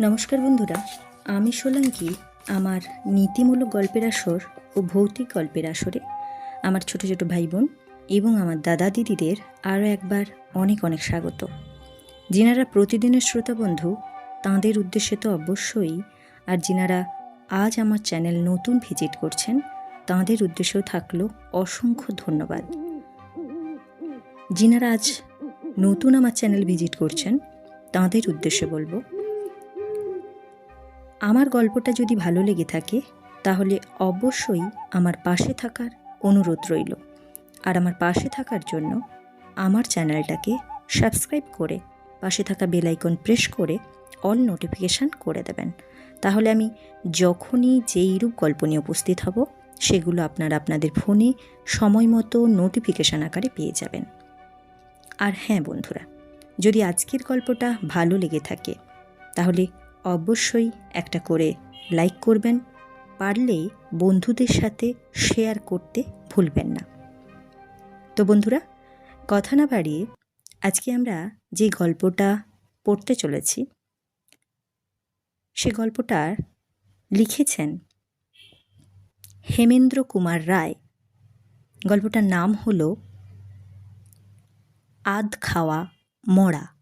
নমস্কার বন্ধুরা, আমি সোলাঙ্কি, আমার নীতিমূলক গল্পের আসর ও ভৌতিক গল্পের আসরে। আমার ছোট ছোট ভাই বোন এবং আমার দাদা দিদিদের আরও একবার অনেক অনেক স্বাগত। যিনারা প্রতিদিনের শ্রোতা বন্ধু, তাঁদের উদ্দেশ্যে তো অবশ্যই, আর যিনারা আজ আমার চ্যানেল নতুন ভিজিট করছেন, তাঁদের উদ্দেশ্যেও থাকল অসংখ্য ধন্যবাদ। যিনারা আজ নতুন আমার চ্যানেল ভিজিট করছেন, তাঁদের উদ্দেশ্যে বলব আমার গল্পটা যদি ভালো লেগে থাকে, তাহলে অবশ্যই আমার পাশে থাকার অনুরোধ রইল। আর আমার পাশে থাকার জন্য আমার চ্যানেলটাকে সাবস্ক্রাইব করে পাশে থাকা বেল আইকন প্রেস করে অল নোটিফিকেশান করে দেবেন। তাহলে আমি যখনই যেই রূপ গল্প নিয়ে উপস্থিত হব, সেগুলো আপনারা আপনাদের ফোনে সময় মতো নোটিফিকেশান আকারে পেয়ে যাবেন। আর হ্যাঁ বন্ধুরা, যদি আজকের গল্পটা ভালো লেগে থাকে, তাহলে অবশ্যই একটা করে লাইক করবেন, পারলে বন্ধুদের সাথে শেয়ার করতে ভুলবেন না। তো বন্ধুরা, কথা না বাড়িয়ে আজকে আমরা যে গল্পটা পড়তে চলেছি, সে গল্পটার লিখেছেন হেমেন্দ্র কুমার রায়। গল্পটার নাম হল আধ খাওয়া মরা।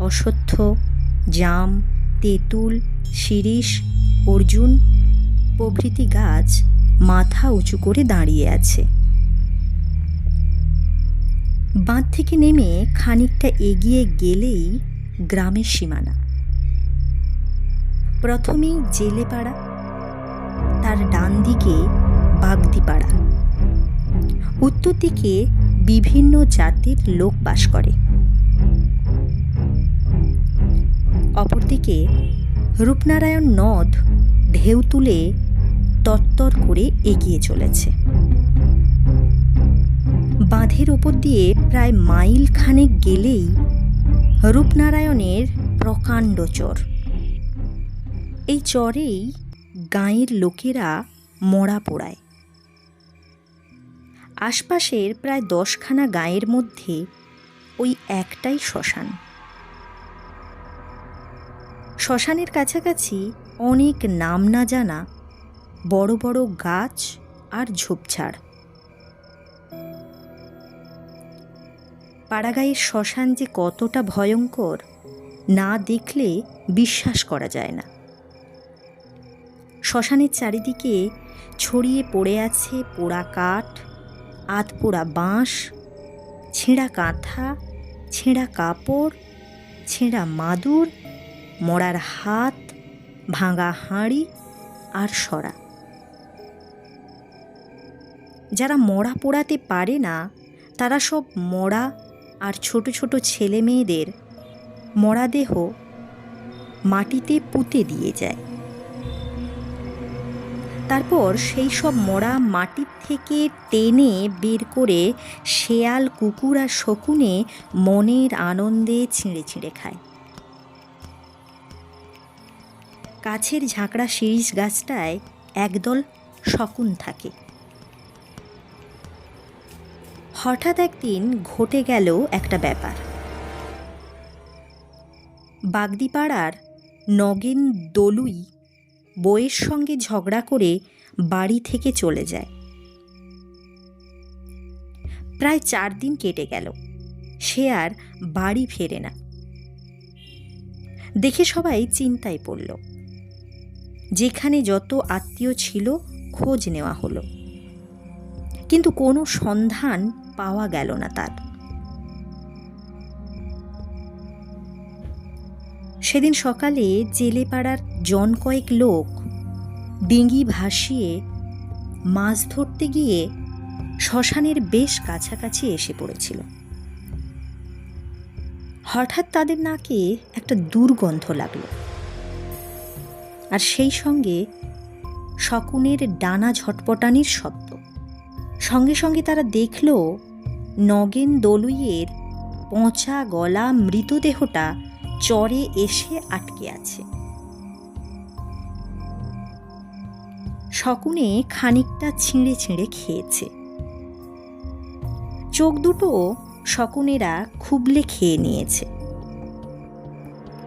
অশ্বত্থ জাম, তেঁতুল, শিরীষ, অর্জুন প্রভৃতি গাছ মাথা উঁচু করে দাঁড়িয়ে আছে। বাঁধ থেকে নেমে খানিকটা এগিয়ে গেলেই গ্রামের সীমানা। প্রথমেই জেলেপাড়া, তার ডান দিকে বাগদিপাড়া। উত্তর দিকে বিভিন্ন জাতির লোক বাস করে। অপরদিকে রূপনারায়ণ নদ ঢেউ তুলে তত্তর করে এগিয়ে চলেছে। বাঁধের ওপর দিয়ে প্রায় মাইল খানেক গেলেই রূপনারায়ণের প্রকাণ্ড চর। এই চরেই গাঁয়ের লোকেরা মরা পোড়ায়। আশপাশের প্রায় দশখানা গাঁয়ের মধ্যে ওই একটাই শ্মশান। শ্মশানের কাছাকাছি অনেক নাম না জানা বড় বড় গাছ আর ঝোপঝাড়। পাড়াগাঁয়ের শ্মশান যে কতটা ভয়ঙ্কর, না দেখলে বিশ্বাস করা যায় না। শ্মশানের চারিদিকে ছড়িয়ে পড়ে আছে পোড়া কাঠ, আধপোড়া বাঁশ, ছেঁড়া কাঁথা, ছেঁড়া কাপড়, ছেঁড়া মাদুর মরার হাত, ভাঙা হাঁড়ি আর সরা। যারা মরা পোড়াতে পারে না, তারা সব মরা আর ছোট ছোট ছেলে মেয়েদের মরাদেহ মাটিতে পুঁতে দিয়ে যায়। তারপর সেই সব মরা মাটির থেকে টেনে বের করে শেয়াল, কুকুর আর শকুনে মনের আনন্দে ছিঁড়ে ছিঁড়ে খায়। কাছের ঝাঁকড়া শিরিষ গাছটায় একদল শকুন থাকে। হঠাৎ একদিন ঘটে গেল একটা ব্যাপার। বাগদিপাড়ার নগেন দলুই বইয়ের সঙ্গে ঝগড়া করে বাড়ি থেকে চলে যায়। প্রায় চার দিন কেটে গেল। সে আর বাড়ি ফেরে না। দেখে সবাই চিন্তায় পড়ল। যেখানে যত আত্মীয় ছিল, খোঁজ নেওয়া হলো। কিন্তু কোনো সন্ধান পাওয়া গেল না তার। সেদিন সকালে জেলেপাড়ার জন কয়েক লোক ডিঙি ভাসিয়ে মাছ ধরতে গিয়ে শ্মশানের বেশ কাছাকাছি এসে পড়েছিল। হঠাৎ তাদের নাকে একটা দুর্গন্ধ লাগল। আর সেই সঙ্গে শকুনের ডানা ঝটপটানির শব্দ। সঙ্গে সঙ্গে তারা দেখল নগেন দলুইয়ের পচা গলা মৃতদেহটা চরে এসে আটকে আছে। শকুনে খানিকটা ছিঁড়ে ছিঁড়ে খেয়েছে। চোখ দুটো শকুনেরা খুবলে খেয়ে নিয়েছে।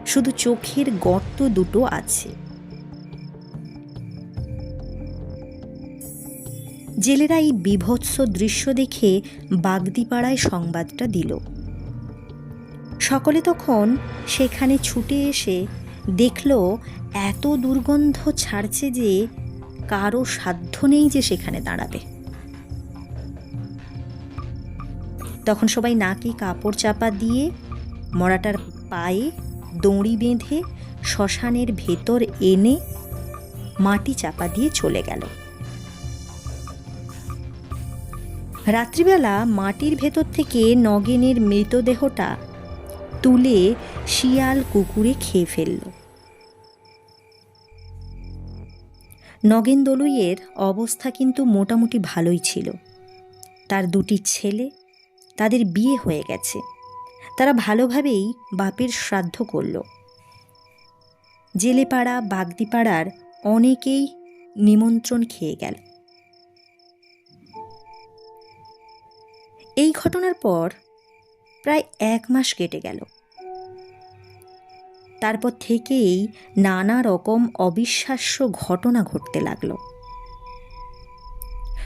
শুধু চোখের গর্ত দুটো আছে। জেলেরা এই বিভৎস দৃশ্য দেখে বাগদিপাড়ায় সংবাদটা দিল। সকলে তখন সেখানে ছুটে এসে দেখল, এত দুর্গন্ধ ছাড়ছে যে কারও সাধ্য নেই যে সেখানে দাঁড়াবে। তখন সবাই নাকি কাপড় চাপা দিয়ে মরাটার পায়ে দড়ি বেঁধে শ্মশানের ভেতর এনে মাটি চাপা দিয়ে চলে গেল। রাত্রিবেলা মাটির ভেতর থেকে নগেনের মৃতদেহটা তুলে শিয়াল কুকুরে খেয়ে ফেলল। নগেন দলুইয়ের অবস্থা কিন্তু মোটামুটি ভালোই ছিল। তার দুটি ছেলে, তাদের বিয়ে হয়ে গেছে। তারা ভালোভাবেই বাপের শ্রাদ্ধ করল। জেলেপাড়া, বাগদিপাড়ার অনেকেই নিমন্ত্রণ খেয়ে গেল। এই ঘটনার পর প্রায় এক মাস কেটে গেল। তারপর থেকেই নানা রকম অবিশ্বাস্য ঘটনা ঘটতে লাগল।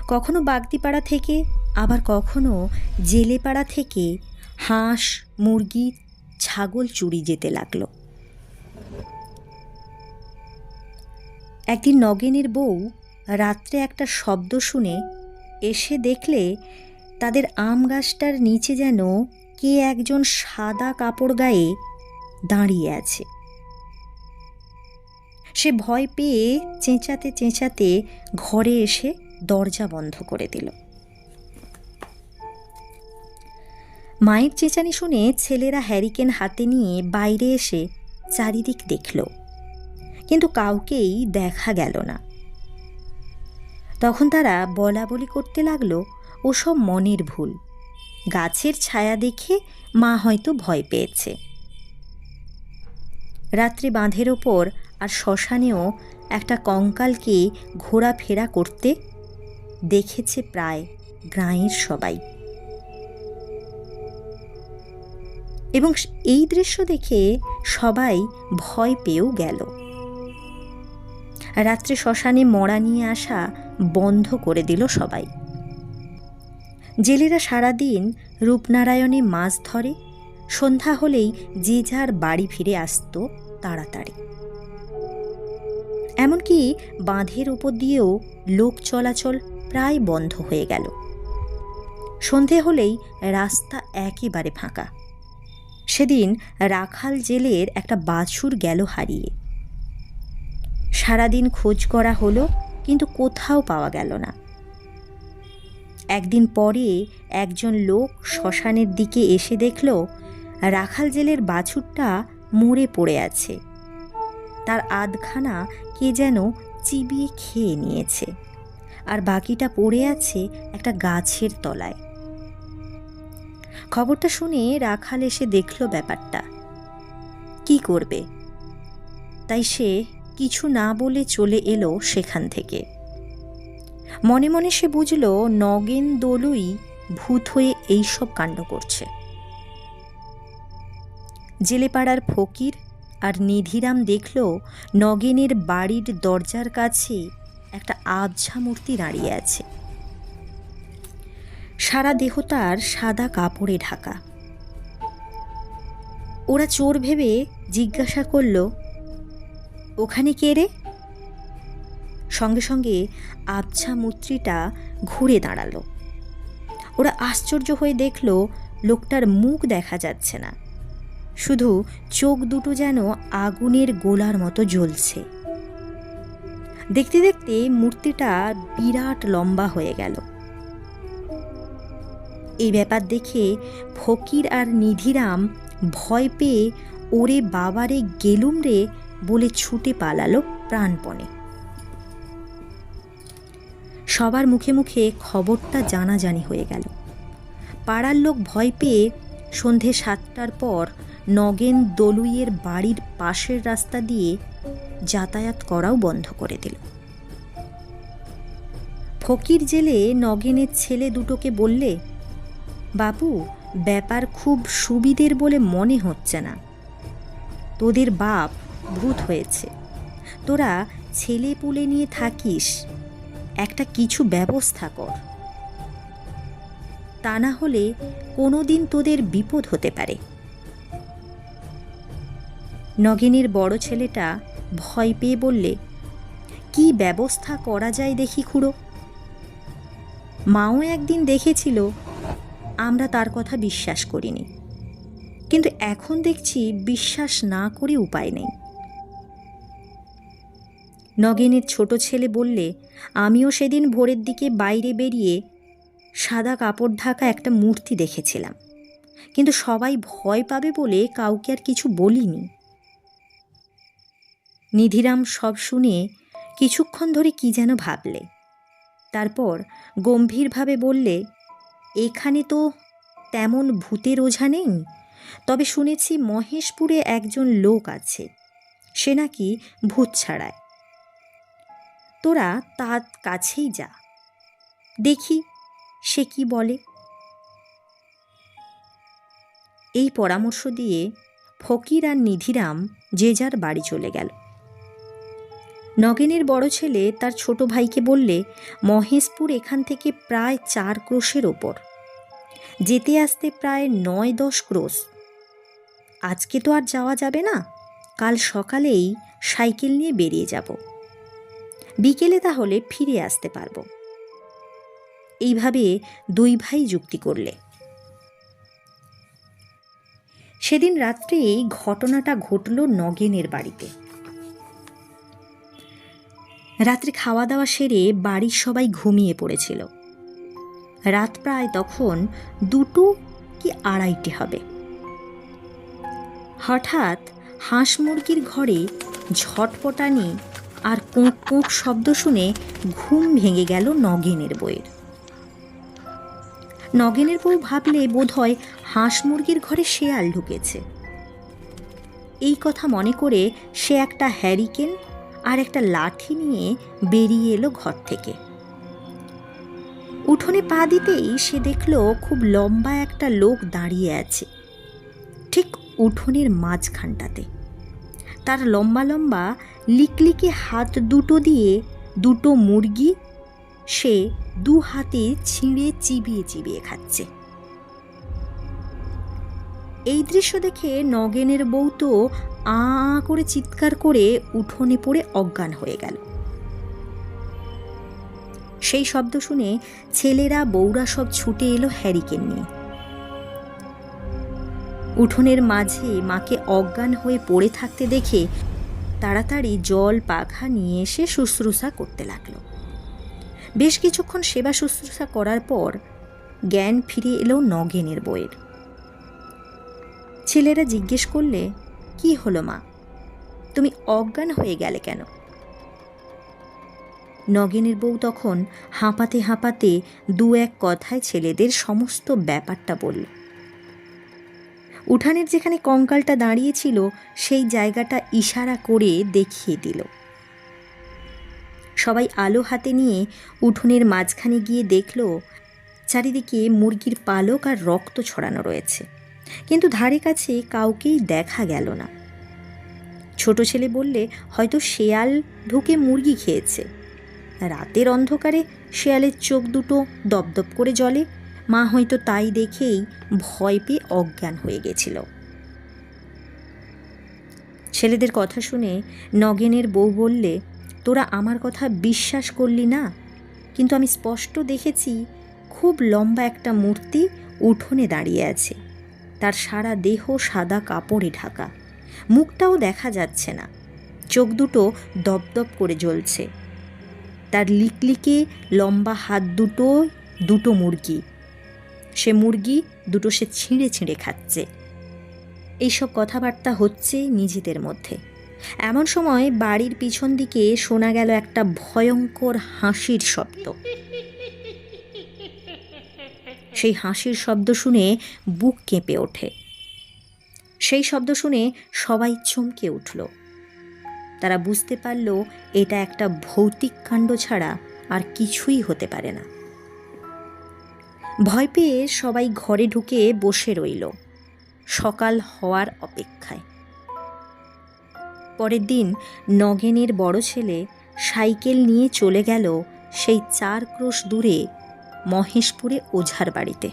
কখনো বাগদিপাড়া থেকে, আবার কখনো জেলেপাড়া থেকে হাঁস, মুরগি, ছাগল চুরি যেতে লাগল। একদিন নগেনের বউ রাত্রে একটা শব্দ শুনে এসে দেখলে তাদের আম গাছটার নিচে যেন কে একজন সাদা কাপড় গায়ে দাঁড়িয়ে আছে। সে ভয় পেয়ে চেঁচাতে চেঁচাতে ঘরে এসে দরজা বন্ধ করে দিল। মায়ের চেঁচানি শুনে ছেলেরা হ্যারিকেন হাতে নিয়ে বাইরে এসে চারিদিক দেখল, কিন্তু কাউকেই দেখা গেল না। তখন তারা বলা বলি করতে লাগল ওসব মনের ভুল। গাছের ছায়া দেখে মা হয়তো ভয় পেয়েছে। রাত্রে বাঁধের ওপর আর শ্মশানেও একটা কঙ্কালকে ঘোরাফেরা করতে দেখেছে প্রায় গ্রাঁয়ের সবাই। এবং এই দৃশ্য দেখে সবাই ভয় পেয়েও গেল। রাত্রে শ্মশানে মরা নিয়ে আসা বন্ধ করে দিল সবাই। জেলেরা সারাদিন রূপনারায়ণে মাছ ধরে, সন্ধ্যা হলেই যে যার বাড়ি ফিরে আসতো তাড়াতাড়ি। এমনকি বাঁধের উপর দিয়েও লোক চলাচল প্রায় বন্ধ হয়ে গেল। সন্ধে হলেই রাস্তা একেবারে ফাঁকা। সেদিন রাখাল জেলের একটা বাছুর গেল হারিয়ে। সারাদিন খোঁজ করা হলো, কিন্তু কোথাও পাওয়া গেল না। একদিন পরে একজন লোক শ্মশানের দিকে এসে দেখল, রাখাল জেলের বাছুরটা মরে পড়ে আছে। তার আধখানা কে যেন চিবিয়ে খেয়ে নিয়েছে। আর বাকিটা পড়ে আছে একটা গাছের তলায়। খবরটা শুনে রাখাল এসে দেখল ব্যাপারটা। কি করবে? তাই সে কিছু না বলে চলে এলো সেখান থেকে। মনে মনে সে বুঝল নগেন দোলুই ভূত হয়ে এইসব কাণ্ড করছে। জেলেপাড়ার ফকির আর নিধিরাম দেখল নগেনের বাড়ির দরজার কাছে একটা আবঝা মূর্তি দাঁড়িয়ে আছে। সারা দেহ তার সাদা কাপড়ে ঢাকা। ওরা চোর ভেবে জিজ্ঞাসা করল, ওখানে কে রে? সঙ্গে সঙ্গে আবছা মূর্তিটা ঘুরে দাঁড়াল। ওরা আশ্চর্য হয়ে দেখল, লোকটার মুখ দেখা যাচ্ছে না। শুধু চোখ দুটো যেন আগুনের গোলার মতো জ্বলছে। দেখতে দেখতে মূর্তিটা বিরাট লম্বা হয়ে গেল। এই ব্যাপার দেখে ফকির আর নিধিরাম ভয় পেয়ে, ওরে বাবারে, গেলুম রে, বলে ছুটে পালালো প্রাণপণে। সবার মুখে মুখে খবরটা জানাজানি হয়ে গেল। পাড়ার লোক ভয় পেয়ে সন্ধে সাতটার পর নগেন দলুইয়ের বাড়ির পাশের রাস্তা দিয়ে যাতায়াত করাও বন্ধ করে দিল। ফকির জেলে নগেনের ছেলে দুটোকে বললে বাবু ব্যাপার খুব সুবিধের বলে মনে হচ্ছে না। তোদের বাপ ভূত হয়েছে। তোরা ছেলে পুলে নিয়ে থাকিস একটা কিছু ব্যবস্থা কর। তা না হলে কোনো দিন তোদের বিপদ হতে পারে। নগেনের বড় ছেলেটা ভয় পেয়ে বললে, কি ব্যবস্থা করা যায় দেখি খুড়ো? মাও একদিন দেখেছিল, আমরা তার কথা বিশ্বাস করিনি। কিন্তু এখন দেখছি বিশ্বাস না করে উপায় নেই। নগেনের ছোট ছেলে বললে আমিও সেদিন ভোরের দিকে বাইরে বেরিয়ে সাদা কাপড় ঢাকা একটা মূর্তি দেখেছিলাম। কিন্তু সবাই ভয় পাবে বলে কাউকে আর কিছু বলিনি। নিধিরাম সব শুনে কিছুক্ষণ ধরে কি যেন ভাবলে। তারপর গম্ভীরভাবে বললে, এখানে তো তেমন ভূতের ওঝা নেই। তবে শুনেছি মহেশপুরে একজন লোক আছে। সে নাকি ভূত ছাড়ায়। তোরা তার কাছেই যা। দেখি সে কি বলে। এই পরামর্শ দিয়ে ফকির আর নিধিরাম যে যার বাড়ি চলে গেল। নগেনের বড় ছেলে তার ছোট ভাইকে বললে, মহেশপুর এখান থেকে প্রায় চার ক্রোশের ওপর। যেতে আসতে প্রায় নয় দশ ক্রোশ। আজকে তো আর যাওয়া যাবে না। কাল সকালেই সাইকেল নিয়ে বেরিয়ে যাব। বিকেলে তাহলে ফিরে আসতে পারব। এইভাবে দুই ভাই যুক্তি করলে। সেদিন রাত্রে এই ঘটনাটা ঘটল নগেনের বাড়িতে। রাত্রে খাওয়া দাওয়া সেরে বাড়ির সবাই ঘুমিয়ে পড়েছিল। রাত প্রায় তখন দুটো কি আড়াইটে হবে। হঠাৎ হাঁস মুরগির ঘরে ঝটপটানি কোঁক কোঁক শব্দ শুনে ঘুম ভেঙে গেল নগেনের বইয়ের। নগেনের বউ ভাবলে বোধহয় হাঁস মুরগির ঘরে শেয়াল ঢুকেছে। এই কথা মনে করে সে একটা হ্যারিকেন আর একটা লাঠি নিয়ে বেরিয়ে এলো ঘর থেকে। উঠোনে পা দিতেই সে দেখল খুব লম্বা একটা লোক দাঁড়িয়ে আছে, ঠিক উঠোনের মাঝখানটাতে। তার লম্বা লম্বা লিকলিকে হাত দুটো দিয়ে দুটো মুরগি সে দু হাতে ছিঁড়ে চিবিয়ে চিবিয়ে খাচ্ছে। এই দৃশ্য দেখে নগেনের বউ তো আ করে চিৎকার করে উঠোনে পড়ে অজ্ঞান হয়ে গেল। সেই শব্দ শুনে ছেলেরা বউরা সব ছুটে এলো হ্যারিকেন নিয়ে। উঠোনের মাঝে মাকে অজ্ঞান হয়ে পড়ে থাকতে দেখে তাড়াতাড়ি জল পাখা নিয়ে এসে শুশ্রূষা করতে লাগল। বেশ কিছুক্ষণ সেবা শুশ্রূষা করার পর জ্ঞান ফিরে এলো নগেনের বইয়ের। ছেলেরা জিজ্ঞেস করলে, কি হলো মা? তুমি অজ্ঞান হয়ে গেলে কেন? নগেনের বউ তখন হাঁপাতে হাঁপাতে দু এক কথায় ছেলেদের সমস্ত ব্যাপারটা বলল। উঠানের যেখানে কঙ্কালটা দাঁড়িয়েছিল, সেই জায়গাটা ইশারা করে দেখিয়ে দিল। সবাই আলো হাতে নিয়ে উঠোনের মাঝখানে গিয়ে দেখল, চারিদিকে মুরগির পালক আর রক্ত ছড়ানো রয়েছে। কিন্তু ধারে কাছে কাউকেই দেখা গেল না। ছোট ছেলে বললে, হয়তো শেয়াল ঢুকে মুরগি খেয়েছে। রাতের অন্ধকারে শেয়ালের চোখ দুটো দপদপ করে জলে মা হয়তো তাই দেখেই ভয় পেয়ে অজ্ঞান হয়ে গেছিল। ছেলেদের কথা শুনে নগেনের বউ বললে, তোরা আমার কথা বিশ্বাস করলি না? কিন্তু আমি স্পষ্ট দেখেছি খুব লম্বা একটা মূর্তি উঠোনে দাঁড়িয়ে আছে। তার সারা দেহ সাদা কাপড়ে ঢাকা। মুখটাও দেখা যাচ্ছে না। চোখ দুটো দপদপ করে জ্বলছে। তার লিকলিকে লম্বা হাত দুটো দুটো মুরগি। সে মুরগি দুটো সে ছিঁড়ে ছিঁড়ে খাচ্ছে। এইসব কথাবার্তা হচ্ছে নিজেদের মধ্যে। এমন সময় বাড়ির পিছন দিকে শোনা গেল একটা ভয়ঙ্কর হাসির শব্দ। সেই হাসির শব্দ শুনে বুক কেঁপে ওঠে। সেই শব্দ শুনে সবাই চমকে উঠল। তারা বুঝতে পারল, এটা একটা ভৌতিক কাণ্ড ছাড়া আর কিছুই হতে পারে না। ভয় পেয়ে সবাই ঘরে ঢুকে বসে রইল। সকাল হওয়ার অপেক্ষায়। পরের দিন নগেনের বড় ছেলে সাইকেল নিয়ে চলে গেল সেই চার ক্রোশ দূরে মহেশপুরে ওঝার বাড়িতে।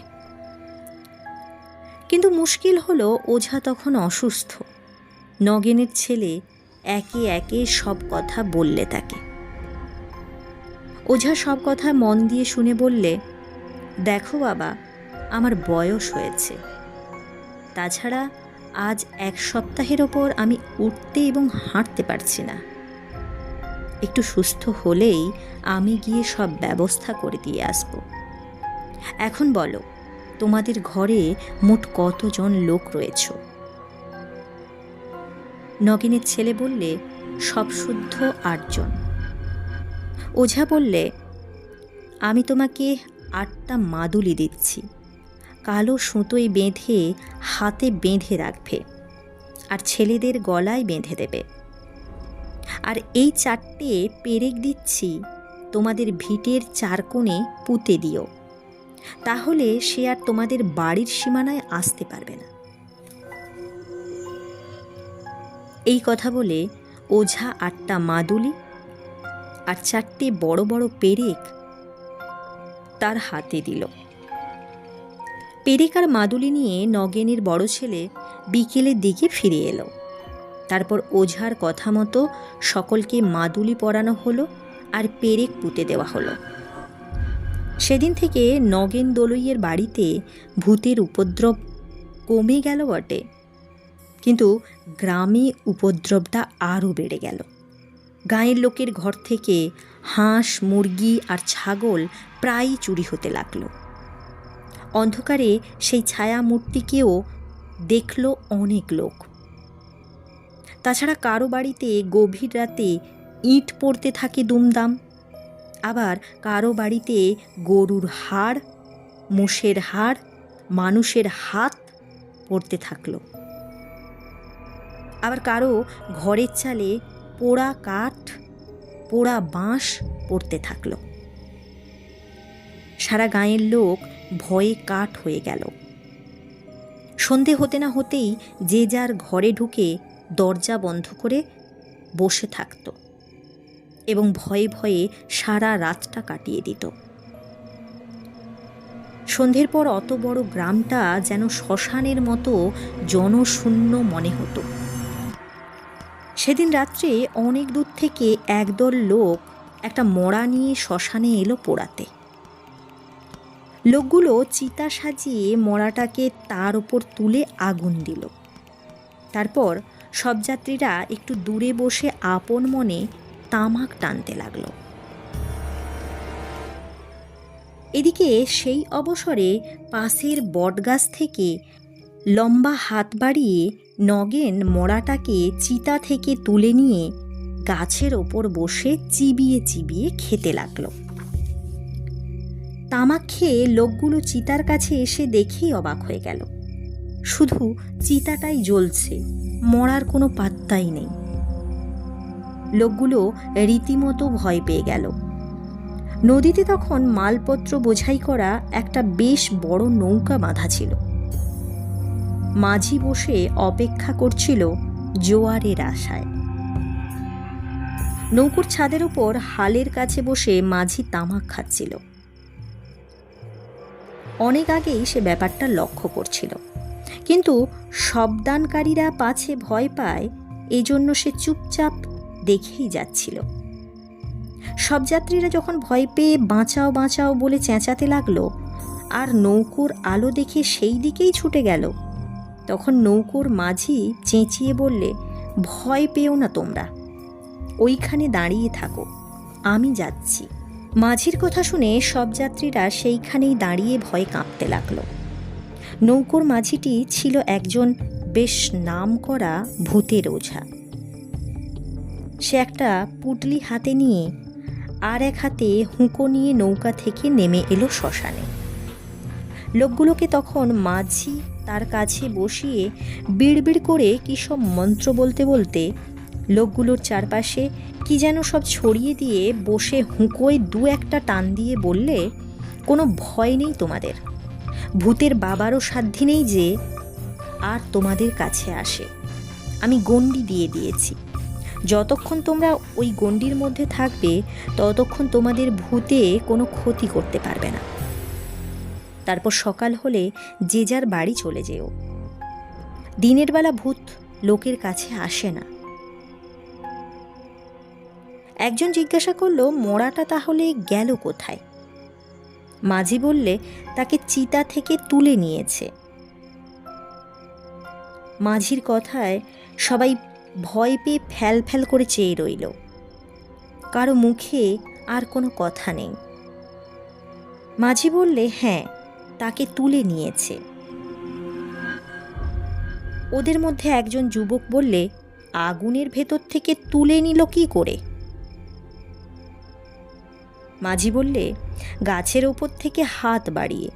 কিন্তু মুশকিল হলো ওঝা তখন অসুস্থ। নগেনের ছেলে একে একে সব কথা বললে তাকে। ওঝা সব কথা মন দিয়ে শুনে বললে দেখো বাবা, আমার বয়স হয়েছে। তাছাড়া আজ এক সপ্তাহের ওপর আমি উঠতে এবং হাঁটতে পারছি না। একটু সুস্থ হলেই আমি গিয়ে সব ব্যবস্থা করে দিয়ে আসব। এখন বলো, তোমাদের ঘরে মোট কতজন লোক রয়েছ? নগিনের ছেলে বললে, সব শুদ্ধ আটজন। ওঝা বললে, আমি তোমাকে আটটা মাদুলি দিচ্ছি। কালো সুতোয় বেঁধে হাতে বেঁধে রাখবে। আর ছেলেদের গলায় বেঁধে দেবে। আর এই চারটে পেরেক দিচ্ছি, তোমাদের ভিটের চার কোণে পুঁতে দিও। তাহলে সে আর তোমাদের বাড়ির সীমানায় আসতে পারবে না। এই কথা বলে ওঝা আটটা মাদুলি আর চারটে বড় বড় পেরেক তার হাতে দিল। পেরেক আর মাদুলি নিয়ে নগেনের বড় ছেলে বিকেলের দিকে ফিরে এলো। তারপর ওঝার কথা মতো সকলকে মাদুলি পরানো হলো আর পেরেক পুঁতে দেওয়া হলো। সেদিন থেকে নগেন দলইয়ের বাড়িতে ভূতের উপদ্রব কমে গেল বটে, কিন্তু গ্রামে উপদ্রবটা আরও বেড়ে গেল। গাঁয়ের লোকের ঘর থেকে হাঁস, মুরগি আর ছাগল প্রায়ই চুরি হতে লাগল। অন্ধকারে সেই ছায়া মূর্তিকেও দেখল অনেক লোক। তাছাড়া কারও বাড়িতে গভীর রাতে ইট পড়তে থাকে দুমদাম। আবার কারও বাড়িতে গরুর হাড়, মোষের হাড়, মানুষের হাত পড়তে থাকল। আবার কারও ঘরের চালে পোড়া কাঠ পোড়া বাঁশ পড়তে থাকল। সারা গাঁয়ের লোক ভয়ে কাঠ হয়ে গেল। সন্ধে হতে না হতেই যে যার ঘরে ঢুকে দরজা বন্ধ করে বসে থাকত এবং ভয়ে ভয়ে সারা রাতটা কাটিয়ে দিত। সন্ধ্যের পর অত বড় গ্রামটা যেন শ্মশানের মতো জনশূন্য মনে হতো। সেদিন রাত্রে অনেক দূর থেকে একদল লোক একটা মড়া নিয়ে শ্মশানে এলো পোড়াতে। লোকগুলো চিতা সাজিয়ে মরাটাকে তার ওপর তুলে আগুন দিল। তারপর সব যাত্রীরা একটু দূরে বসে আপন মনে তামাক টানতে লাগল। এদিকে সেই অবসরে পাশের বটগাছ থেকে লম্বা হাত বাড়িয়ে নগেন মড়াটাকে চিতা থেকে তুলে নিয়ে গাছের ওপর বসে চিবিয়ে চিবিয়ে খেতে লাগল। তামাক খেয়ে লোকগুলো চিতার কাছে এসে দেখেই অবাক হয়ে গেল। শুধু চিতাটাই জ্বলছে মরার কোনো পাত্তাই নেই। লোকগুলো রীতিমতো ভয় পেয়ে গেল। নদীতে তখন মালপত্র বোঝাই করা একটা বেশ বড় নৌকা বাঁধা ছিল। মাঝি বসে অপেক্ষা করছিল জোয়ারের আশায়। নৌকোর ছাদের ওপর হালের কাছে বসে মাঝি তামাক খাচ্ছিল। অনেক আগেই সে ব্যাপারটা লক্ষ্য করছিল। কিন্তু শবদানকারীরা পাছে ভয় পায় এই জন্য সে চুপচাপ দেখেই যাচ্ছিল। সব যাত্রীরা যখন ভয় পেয়ে বাঁচাও বাঁচাও বলে চেঁচাতে লাগল, আর নৌকোর আলো দেখে সেই দিকেই ছুটে গেল। তখন নৌকোর মাঝি চেঁচিয়ে বললে, ভয় পেও না তোমরা। ওইখানে দাঁড়িয়ে থাকো। আমি যাচ্ছি। মাঝির কথা শুনে সব যাত্রীরা সেইখানেই দাঁড়িয়ে ভয়ে কাঁপতে লাগল। নৌকোর মাঝিটি ছিল একজন বেশ নাম করা ভূতের ওঝা। সে একটা পুটলি হাতে নিয়ে আর এক হাতে হুঁকো নিয়ে নৌকা থেকে নেমে এলো শ্মশানে। লোকগুলোকে তখন মাঝি তার কাছে বসিয়ে বিড়বিড় করে কী সব মন্ত্র বলতে বলতে লোকগুলোর চারপাশে কি যেন সব ছড়িয়ে দিয়ে বসে হুঁকোয় দু একটা টান দিয়ে বললে, কোনো ভয় নেই তোমাদের। ভূতের বাবারও সাধ্যি নেই যে আর তোমাদের কাছে আসে। আমি গণ্ডি দিয়ে দিয়েছি। যতক্ষণ তোমরা ওই গণ্ডির মধ্যে থাকবে, ততক্ষণ তোমাদের ভূতে কোনো ক্ষতি করতে পারবে না। তারপর সকাল হলে যে যার বাড়ি চলে যেও। দিনের বেলা ভূত লোকের কাছে আসে না। একজন জিজ্ঞাসা করল, মোড়াটা তাহলে গেল কোথায়? মাঝি বললে, তাকে চিতা থেকে তুলে নিয়েছে। মাঝির কথায় সবাই ভয় পেয়ে ফ্যাল ফ্যাল করে চেয়ে রইল। কারও মুখে আর কোনো কথা নেই। মাঝি বললে হ্যাঁ তাকে তুলে নিয়েছে। ওদের মধ্যে একজন যুবক বললে, আগুনের ভেতর থেকে তুলে নিল কি করে? মাঝি বললে, গাছের ওপর থেকে হাত বাড়িয়ে।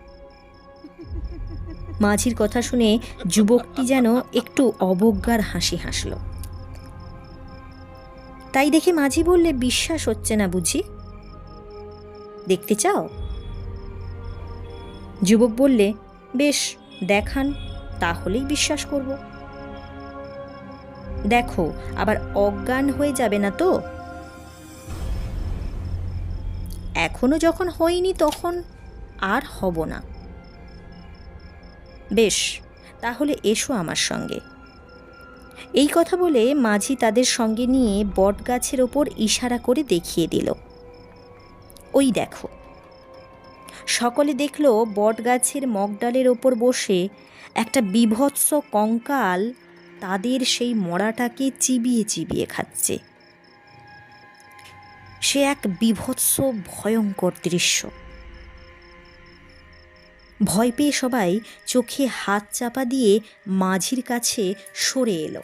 মাঝির কথা শুনে যুবকটি যেন একটু অবজ্ঞার হাসি হাসল। তাই দেখে মাঝি বললে, বিশ্বাস হচ্ছে না বুঝি। দেখতে চাও? যুবক বললে, বেশ, দেখান, তাহলেই বিশ্বাস করব। দেখো, আবার অজ্ঞান হয়ে যাবে না তো? এখনও যখন হয়নি তখন আর হব না। বেশ, তাহলে এসো আমার সঙ্গে। এই কথা বলে মাঝি তাদের সঙ্গে নিয়ে বট গাছের ওপর ইশারা করে দেখিয়ে দিল। ওই দেখো সকলে দেখল বট গাছের মগডালের ওপর বসে একটা বিভৎস কঙ্কাল তাদের সেই মরাটাকে চিবিয়ে চিবিয়ে খাচ্ছে। সে এক বিভৎস ভয়ঙ্কর দৃশ্য। ভয় পেয়ে সবাই চোখে হাত চাপা দিয়ে মাঝির কাছে সরে এলো।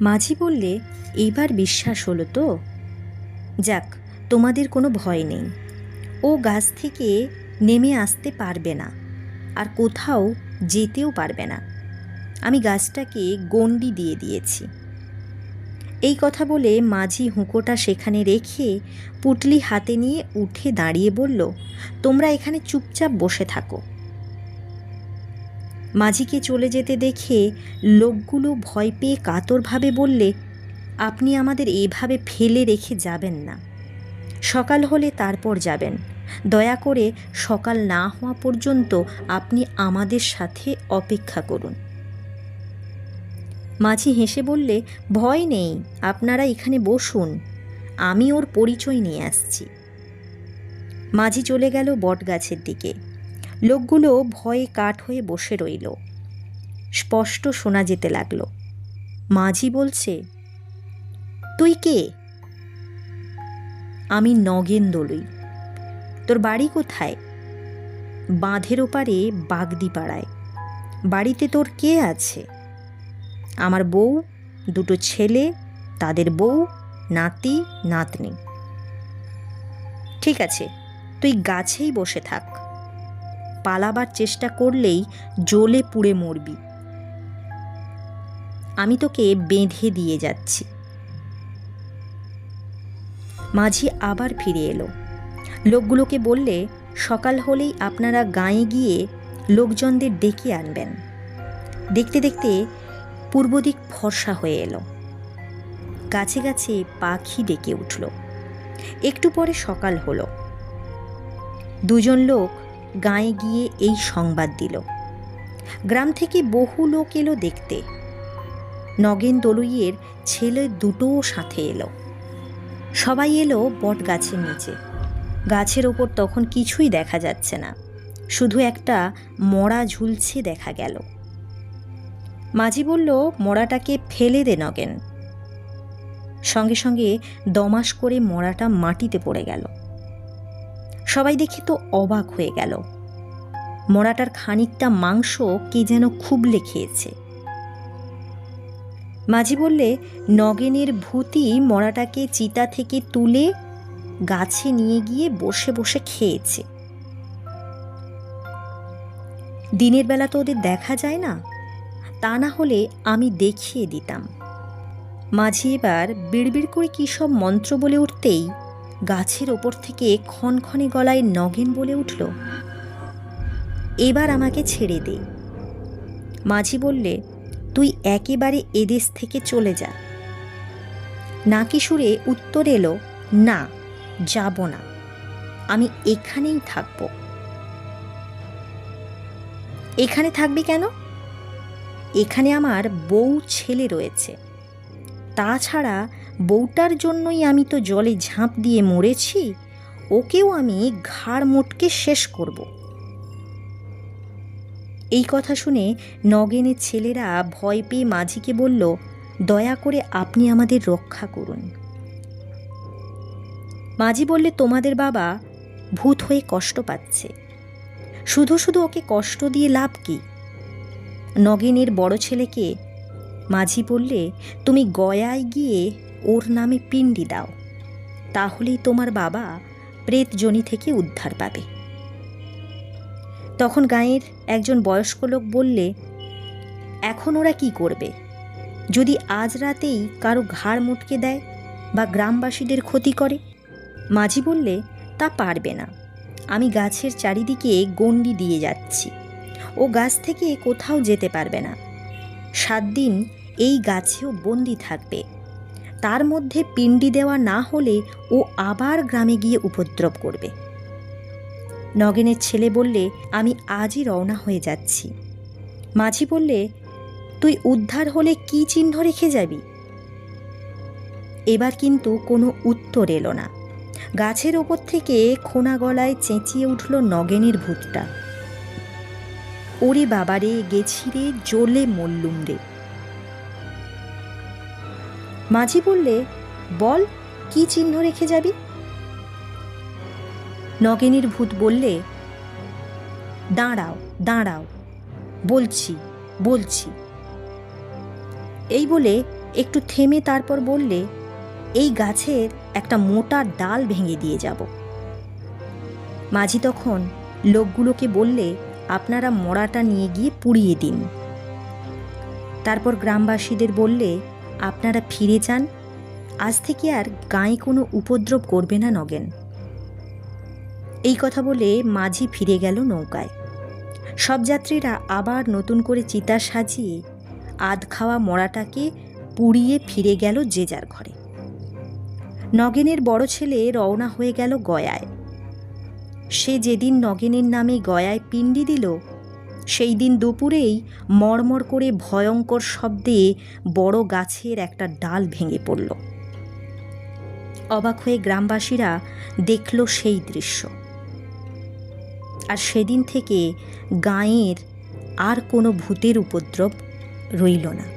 মাঝি বললে, এইবার বিশ্বাস হলো তো? যাক, তোমাদের কোনো ভয় নেই। ও গাছ থেকে নেমে আসতে পারবে না আর কোথাও যেতেও পারবে না। আমি গাছটাকে গণ্ডি দিয়ে দিয়েছি। এই কথা বলে মাঝি হুঁকোটা সেখানে রেখে পুটলি হাতে নিয়ে উঠে দাঁড়িয়ে বলল, তোমরা এখানে চুপচাপ বসে থাকো। মাঝিকে চলে যেতে দেখে লোকগুলো ভয় পেয়ে কাতরভাবে বললে, আপনি আমাদের এভাবে ফেলে রেখে যাবেন না। সকাল হলে তারপর যাবেন। দয়া করে সকাল না হওয়া পর্যন্ত আপনি আমাদের সাথে অপেক্ষা করুন। মাঝি হেসে বললে, ভয় নেই, আপনারা এখানে বসুন। আমি ওর পরিচয় নিয়ে আসছি। মাঝি চলে গেল বটগাছের দিকে। লোকগুলো ভয়ে কাঠ হয়ে বসে রইল। স্পষ্ট শোনা যেতে লাগল। মাঝি বলছে, তুই কে? আমি নগেন দলুই তোর বাড়ি কোথায়? বাঁধের ওপারে বাগদি পাড়ায় বাড়িতে তোর কে আছে? আমার বউ, দুটো ছেলে, তাদের বউ, নাতি, নাতনি। ঠিক আছে, তুই গাছেই বসে থাক। পালাবার চেষ্টা করলেই জ্বলে পুড়ে মরবি। আমি তোকে বেঁধে দিয়ে যাচ্ছি। মাঝি আবার ফিরে এলো। লোকগুলোকে বললে, সকাল হলেই আপনারা গাঁয়ে গিয়ে লোকজনদের ডেকে আনবেন। দেখতে দেখতে পূর্ব দিক ফর্সা হয়ে এলো। গাছে গাছে পাখি ডেকে উঠল। একটু পরে সকাল হলো। দুজন লোক গাঁয়ে গিয়ে এই সংবাদ দিল। গ্রাম থেকে বহু লোক এলো দেখতে। নগেন দলুইয়ের ছেলে দুটোও সাথে এলো। সবাই এলো বট গাছের নিচে। গাছের ওপর তখন কিছুই দেখা যাচ্ছে না। শুধু একটা মড়া ঝুলছে দেখা গেল। মাঝি বলল মড়াটাকে ফেলে দে নগেন। সঙ্গে সঙ্গে দমাস করে মড়াটা মাটিতে পড়ে গেল। সবাই দেখে তো অবাক হয়ে গেল। মরাটার খানিকটা মাংস কে যেন খুবলে খেয়েছে। মাঝি বললে, নগেনের ভূতি মরাটাকে চিতা থেকে তুলে গাছে নিয়ে গিয়ে বসে বসে খেয়েছে। দিনের বেলা তো ওদের দেখা যায় না। তা না হলে আমি দেখিয়ে দিতাম। মাঝি এবার বিড়বিড় করে কী সব মন্ত্র বলে উঠতেই গাছের ওপর থেকে ক্ষণক্ষণে গলায় নগেন বলে উঠল, এবার আমাকে ছেড়ে দে। মাঝি বললে তুই একেবারে এদেশ থেকে চলে যা। নাকি সুরে উত্তর এলো, না, যাব না। আমি এখানেই থাকব। এখানে থাকবি কেন? এখানে আমার বউ ছেলে রয়েছে। তাছাড়া বউটার জন্যই আমি তো জলে ঝাঁপ দিয়ে মরেছি, ওকেও আমি ঘাড় মোটকে শেষ করব। এই কথা শুনে নগেনের ছেলেরা ভয় পেয়ে মাঝিকে বলল, দয়া করে আপনি আমাদের রক্ষা করুন। মাঝি বললে, তোমাদের বাবা ভূত হয়ে কষ্ট পাচ্ছে। শুধু শুধু ওকে কষ্ট দিয়ে লাভ কি? নগেনের বড় ছেলেকে মাঝি বললে, তুমি গয়ায় গিয়ে ওর নামে পিণ্ডি দাও। তাহলেই তোমার বাবা প্রেতজনি থেকে উদ্ধার পাবে। তখন গাঁয়ের একজন বয়স্ক লোক বললে, এখন ওরা কি করবে? যদি আজ রাতেই কারও ঘাড় মুটকে দেয় বা গ্রামবাসীদের ক্ষতি করে? মাঝি বললে, তা পারবে না। আমি গাছের চারিদিকে গণ্ডি দিয়ে যাচ্ছি। ও গাছ থেকে কোথাও যেতে পারবে না। সাত দিন এই গাছেও বন্দি থাকবে। তার মধ্যে পিণ্ডি দেওয়া না হলে ও আবার গ্রামে গিয়ে উপদ্রব করবে। নগেনের ছেলে বললে, আমি আজই রওনা হয়ে যাচ্ছি। মাঝি বললে, তুই উদ্ধার হলে কি চিহ্ন রেখে যাবি? এবার কিন্তু কোনো উত্তর এলো না। গাছের ওপর থেকে খোনা গলায় চেঁচিয়ে উঠল নগেনের ভূতটা। ওরে বাবারে, গেছি রে জ্বলে মল্লুম রে। মাঝি বললে, বল, কি চিহ্ন রেখে যাবি? নগেনের ভূত বললে, দাঁড়াও দাঁড়াও, বলছি বলছি। এই বলে একটু থেমে তারপর বললে, এই গাছের একটা মোটা ডাল ভেঙে দিয়ে যাব। মাঝি তখন লোকগুলোকে বললে, আপনারা মরাটা নিয়ে গিয়ে পুড়িয়ে দিন। তারপর গ্রামবাসীদের বললে, আপনারা ফিরে যান, আজ থেকে আর গায়ে কোনো উপদ্রব করবে না নগেন। এই কথা বলে মাঝি ফিরে গেল নৌকায়। সব যাত্রীরা আবার নতুন করে চিতা সাজিয়ে আধ খাওয়া মরাটাকে পুড়িয়ে ফিরে গেল যে যার ঘরে। নগেনের বড় ছেলে রওনা হয়ে গেল গয়ায়। সে যেদিন নগেনের নামে গয়ায় পিণ্ডি দিল, সেই দিন দুপুরেই মড়মড় করে ভয়ঙ্কর শব্দে বড় গাছের একটা ডাল ভেঙে পড়ল। অবাক হয়ে গ্রামবাসীরা দেখল সেই দৃশ্য। আর সেদিন থেকে গাঁয়ের আর কোনো ভূতের উপদ্রব রইল না।